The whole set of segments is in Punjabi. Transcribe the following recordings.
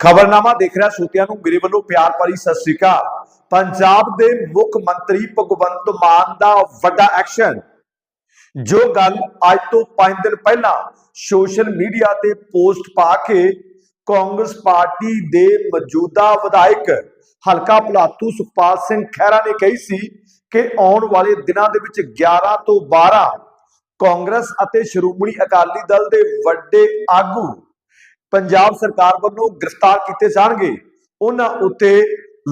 ਖਬਰਨਾਮਾ ਦੇਖ ਰਿਹਾ ਸੋਤਿਆਂ ਨੂੰ, ਮੇਰੇ ਵੱਲੋਂ ਪਿਆਰ ਭਰੀ ਸਤਿ ਸ੍ਰੀ ਅਕਾਲ। ਪੰਜਾਬ ਦੇ ਮੁੱਖ ਮੰਤਰੀ ਭਗਵੰਤ ਮਾਨ ਦਾ ਵੱਡਾ ਐਕਸ਼ਨ ਜੋ ਗੱਲ ਅੱਜ ਤੋਂ 5 ਦਿਨ ਪਹਿਲਾਂ ਸੋਸ਼ਲ ਮੀਡੀਆ ਤੇ ਪੋਸਟ ਪਾ ਕੇ ਕਾਂਗਰਸ ਪਾਰਟੀ ਦੇ ਮੌਜੂਦਾ ਵਿਧਾਇਕ ਹਲਕਾ ਭਲਾਤੂ ਸੁਖਪਾਲ ਸਿੰਘ ਖਹਿਰਾ ਨੇ ਕਹੀ ਸੀ ਕਿ ਆਉਣ ਵਾਲੇ ਦਿਨਾਂ ਦੇ ਵਿੱਚ 11 ਤੋਂ 12 ਕਾਂਗਰਸ ਅਤੇ ਸ਼੍ਰੋਮਣੀ ਅਕਾਲੀ ਦਲ ਦੇ ਵੱਡੇ ਆਗੂ ਪੰਜਾਬ ਸਰਕਾਰ ਵੱਲੋਂ ਗ੍ਰਿਫਤਾਰ ਕੀਤੇ ਜਾਣਗੇ। ਉਹਨਾਂ ਉੱਤੇ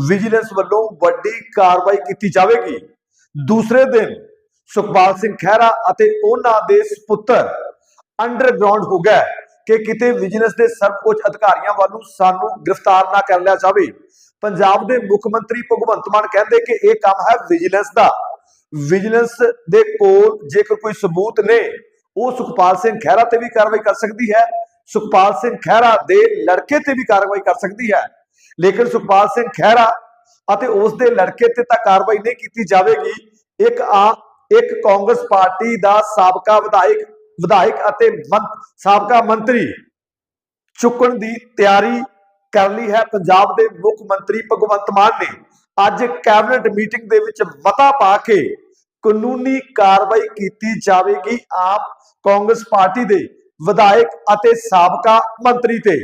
ਵਿਜੀਲੈਂਸ ਵੱਲੋਂ ਵੱਡੀ ਕਾਰਵਾਈ ਕੀਤੀ ਜਾਵੇਗੀ। ਦੂਸਰੇ ਦਿਨ ਸੁਖਪਾਲ ਸਿੰਘ ਖਹਿਰਾ ਅਤੇ ਉਹਨਾਂ ਦੇ ਸੁਪੁੱਤਰ ਅੰਡਰਗਰਾਉਂਡ ਹੋ ਗਏ ਕਿ ਕਿਤੇ ਵਿਜੀਲੈਂਸ ਦੇ ਸਰਵਉੱਚ ਅਧਿਕਾਰੀਆਂ ਵੱਲੋਂ ਸਾਨੂੰ ਗ੍ਰਿਫਤਾਰ ਨਾ ਕਰ ਲਿਆ ਜਾਵੇ। ਪੰਜਾਬ ਦੇ ਮੁੱਖ ਮੰਤਰੀ ਭਗਵੰਤ ਮਾਨ ਕਹਿੰਦੇ ਕਿ ਇਹ ਕੰਮ ਹੈ ਵਿਜੀਲੈਂਸ ਦਾ। ਵਿਜੀਲੈਂਸ ਦੇ ਕੋਲ ਜੇਕਰ ਕੋਈ ਸਬੂਤ ਨੇ, ਉਹ ਸੁਖਪਾਲ ਸਿੰਘ ਖਹਿਰਾ ਤੇ ਵੀ ਕਾਰਵਾਈ ਕਰ ਸਕਦੀ ਹੈ। ਸੁਖਪਾਲ ਸਿੰਘ ਖਹਿਰਾ ਦੇ ਲੜਕੇ ਤੇ ਵੀ ਕਾਰਵਾਈ ਕਰ ਸਕਦੀ ਹੈ। ਲੇਕਿਨ ਸੁਖਪਾਲ ਸਿੰਘ ਖਹਿਰਾ ਅਤੇ ਉਸ ਦੇ ਲੜਕੇ ਤੇ ਤਾਂ ਕਾਰਵਾਈ ਨਹੀਂ ਕੀਤੀ ਜਾਵੇਗੀ। ਇੱਕ ਆ ਇੱਕ ਕਾਂਗਰਸ ਪਾਰਟੀ ਦਾ ਸਾਬਕਾ ਵਿਧਾਇਕ ਵਿਧਾਇਕ ਅਤੇ ਸਾਬਕਾ ਮੰਤਰੀ ਚੁੱਕਣ ਦੀ ਤਿਆਰੀ ਕਰ ਲਈ ਹੈ। ਪੰਜਾਬ ਦੇ ਮੁੱਖ ਮੰਤਰੀ ਭਗਵੰਤ ਮਾਨ ਨੇ ਅੱਜ ਕੈਬਨਿਟ ਮੀਟਿੰਗ ਦੇ ਵਿੱਚ ਮਤਾ ਪਾ ਕੇ ਕਾਨੂੰਨੀ ਕਾਰਵਾਈ ਕੀਤੀ ਜਾਵੇਗੀ। ਆਪ ਕਾਂਗਰਸ ਪਾਰਟੀ ਦੇ ਵਿਧਾਇਕ ਅਤੇ ਸਾਬਕਾ ਮੰਤਰੀ ਤੇ।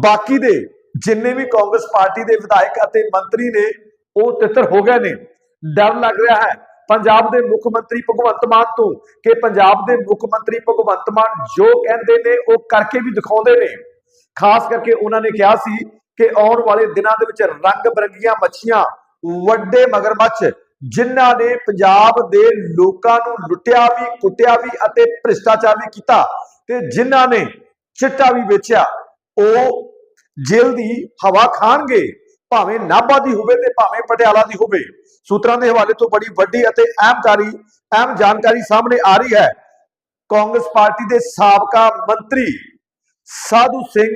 ਬਾਕੀ ਦੇ ਜਿੰਨੇ ਵੀ ਕਾਂਗਰਸ ਪਾਰਟੀ ਦੇ ਵਿਧਾਇਕ ਅਤੇ ਮੰਤਰੀ ਨੇ, ਉਹ ਤਿੱਤਰ ਹੋ ਗਏ ਨੇ। ਡਰ ਲੱਗ ਰਿਹਾ ਹੈ। ਪੰਜਾਬ ਦੇ ਮੁੱਖ ਮੰਤਰੀ ਭਗਵੰਤ ਮਾਨ ਤੋਂ ਕਿ ਪੰਜਾਬ ਦੇ ਮੁੱਖ ਮੰਤਰੀ ਭਗਵੰਤ ਮਾਨ ਜੋ ਕਹਿੰਦੇ ਨੇ, ਉਹ ਕਰਕੇ ਵੀ ਦਿਖਾਉਂਦੇ ਨੇ। ਖਾਸ ਕਰਕੇ ਉਹਨਾਂ ਨੇ ਕਿਹਾ ਸੀ ਕਿ ਆਉਣ ਵਾਲੇ ਦਿਨਾਂ ਦੇ ਵਿੱਚ ਰੰਗ ਬਰੰਗੀਆਂ ਮੱਛੀਆਂ ਵੱਡੇ ਮਗਰਮੱਛ ਜਿਨ੍ਹਾਂ ਨੇ ਪੰਜਾਬ ਦੇ ਲੋਕਾਂ ਨੂੰ ਲੁੱਟਿਆ ਵੀ, ਕੁੱਟਿਆ ਵੀ ਅਤੇ ਭ੍ਰਿਸ਼ਟਾਚਾਰ ਵੀ ਕੀਤਾ ਤੇ ਜਿਨ੍ਹਾਂ ਨੇ ਚਿੱਟਾ ਵੀ ਵੇਚਿਆ, ਉਹ ਜੇਲ੍ਹ ਦੀ ਹਵਾ ਖਾਣਗੇ, ਭਾਵੇਂ ਨਾਭਾ ਦੀ ਹੋਵੇ ਤੇ ਭਾਵੇਂ ਪਟਿਆਲਾ ਦੀ ਹੋਵੇ। ਸੂਤਰਾਂ ਦੇ ਹਵਾਲੇ ਤੋਂ ਬੜੀ ਵੱਡੀ ਅਤੇ ਅਹਿਮਕਾਰੀ ਅਹਿਮ ਜਾਣਕਾਰੀ ਸਾਹਮਣੇ ਆ ਰਹੀ ਹੈ। ਕਾਂਗਰਸ ਪਾਰਟੀ ਦੇ ਸਾਬਕਾ ਮੰਤਰੀ ਸਾਧੂ ਸਿੰਘ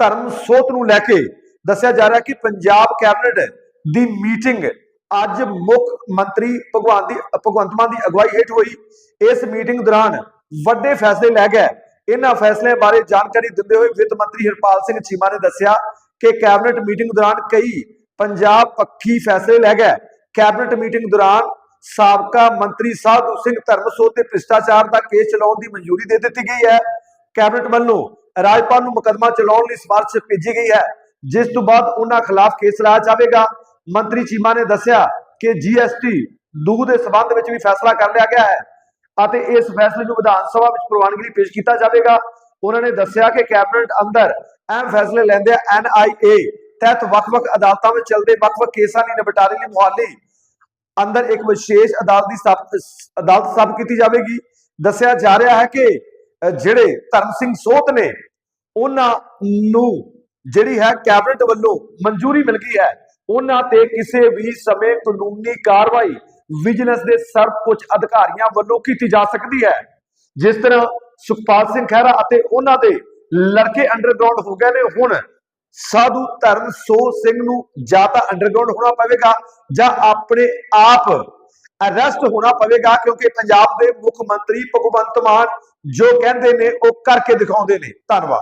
ਧਰਮਸੋਤ ਨੂੰ ਲੈ ਕੇ ਦੱਸਿਆ ਜਾ ਰਿਹਾ ਕਿ ਪੰਜਾਬ ਕੈਬਨਿਟ ਦੀ ਮੀਟਿੰਗ ਅੱਜ ਮੁੱਖ ਮੰਤਰੀ ਭਗਵਾਨ ਦੀ, ਭਗਵੰਤ ਮਾਨ ਦੀ ਅਗਵਾਈ ਹੇਠ ਹੋਈ। ਇਸ ਮੀਟਿੰਗ ਦੌਰਾਨ ਵੱਡੇ ਫੈਸਲੇ ਲੈ ਗਏ। ਇਹਨਾਂ ਫੈਸਲਿਆਂ ਬਾਰੇ ਜਾਣਕਾਰੀ ਦਿੰਦੇ ਹੋਏ ਵਿੱਤ ਮੰਤਰੀ ਹਰਪਾਲ ਸਿੰਘ ਚੀਮਾ ਨੇ ਦੱਸਿਆ ਕਿ ਕੈਬਨਿਟ ਮੀਟਿੰਗ ਦੌਰਾਨ ਕਈ ਪੰਜਾਬ ਪੱਖੀ ਫੈਸਲੇ ਲੈ ਗਏ। ਕੈਬਨਿਟ ਮੀਟਿੰਗ ਦੌਰਾਨ ਸਾਬਕਾ ਮੰਤਰੀ ਸਾਧੂ ਸਿੰਘ ਧਰਮਸੋਤ ਤੇ ਭ੍ਰਿਸ਼ਟਾਚਾਰ ਦਾ ਕੇਸ ਚਲਾਉਣ ਦੀ ਮਨਜ਼ੂਰੀ ਦੇ ਦਿੱਤੀ ਗਈ ਹੈ। ਕੈਬਨਿਟ ਵੱਲੋਂ ਰਾਜਪਾਲ ਨੂੰ ਮੁਕਦਮਾ ਚਲਾਉਣ ਲਈ ਸਿਫਾਰਸ਼ ਭੇਜੀ ਗਈ ਹੈ, ਜਿਸ ਤੋਂ ਬਾਅਦ ਉਹਨਾਂ ਖਿਲਾਫ ਕੇਸ ਲਾਇਆ ਜਾਵੇਗਾ। ਮੰਤਰੀ ਚੀਮਾ ਨੇ ਦੱਸਿਆ ਕਿ ਜੀਐਸਟੀ ਦੂਹ ਦੇ ਸਬੰਧ ਵਿੱਚ ਵੀ ਫੈਸਲਾ ਕਰ ਲਿਆ ਗਿਆ ਹੈ ਅਤੇ ਇਸ ਫੈਸਲੇ ਨੂੰ ਵਿਧਾਨ ਸਭਾ ਵਿੱਚ ਪ੍ਰਵਾਨਗੀ ਲਈ ਪੇਸ਼ ਕੀਤਾ ਜਾਵੇਗਾ। ਉਹਨਾਂ ਨੇ ਦੱਸਿਆ ਕਿ ਕੈਬਨਿਟ ਅੰਦਰ ਅਹਿਮ ਫੈਸਲੇ ਲੈਂਦੇ ਐਨਆਈਏ ਤਹਿਤ ਵੱਖ-ਵੱਖ ਅਦਾਲਤਾਂ ਵਿੱਚ ਚੱਲਦੇ ਵੱਖ-ਵੱਖ ਕੇਸਾਂ ਦੀ ਨਿਪਟਾਰੇ ਲਈ ਮੁਹਾਲੀ ਅੰਦਰ ਇੱਕ ਵਿਸ਼ੇਸ਼ ਅਦਾਲਤ ਦੀ ਸਥਾਪ- ਅਦਾਲਤ ਸਥਾਪਿਤ ਕੀਤੀ ਜਾਵੇਗੀ। ਦੱਸਿਆ ਜਾ ਰਿਹਾ ਹੈ ਕਿ ਜਿਹੜੇ ਧਰਮ ਸਿੰਘ ਸੋਤ ਨੇ, ਉਹਨਾਂ ਨੂੰ ਜਿਹੜੀ ਹੈ ਕੈਬਨਿਟ ਵੱਲੋਂ ਮਨਜ਼ੂਰੀ ਮਿਲ ਗਈ ਹੈ। ਉਹਨਾਂ ਤੇ ਕਿਸੇ ਵੀ ਸਮੇਂ ਕਾਨੂੰਨੀ ਕਾਰਵਾਈ ਵਿਜੀਲੈਂਸ ਦੇ ਸਰਵਉੱਚ ਅਧਿਕਾਰੀਆਂ ਵੱਲੋਂ ਕੀਤੀ ਜਾ ਸਕਦੀ ਹੈ। ਜਿਸ ਤਰ੍ਹਾਂ ਸੁਖਪਾਲ ਸਿੰਘ ਖਹਿਰਾ ਅਤੇ ਉਹਨਾਂ ਦੇ ਲੜਕੇ ਅੰਡਰਗਰਾਉਂਡ ਹੋ ਗਏ ਨੇ, ਹੁਣ ਸਾਧੂ ਧਰਮ ਸੋ ਸਿੰਘ ਨੂੰ ਜਾਂ ਤਾਂ ਅੰਡਰਗਰਾਉਂਡ ਹੋਣਾ ਪਵੇਗਾ ਜਾਂ ਆਪਣੇ ਆਪ ਅਰੈਸਟ ਹੋਣਾ ਪਵੇਗਾ, ਕਿਉਂਕਿ ਪੰਜਾਬ ਦੇ ਮੁੱਖ ਮੰਤਰੀ ਭਗਵੰਤ ਮਾਨ ਜੋ ਕਹਿੰਦੇ ਨੇ ਉਹ ਕਰਕੇ ਦਿਖਾਉਂਦੇ ਨੇ। ਧੰਨਵਾਦ।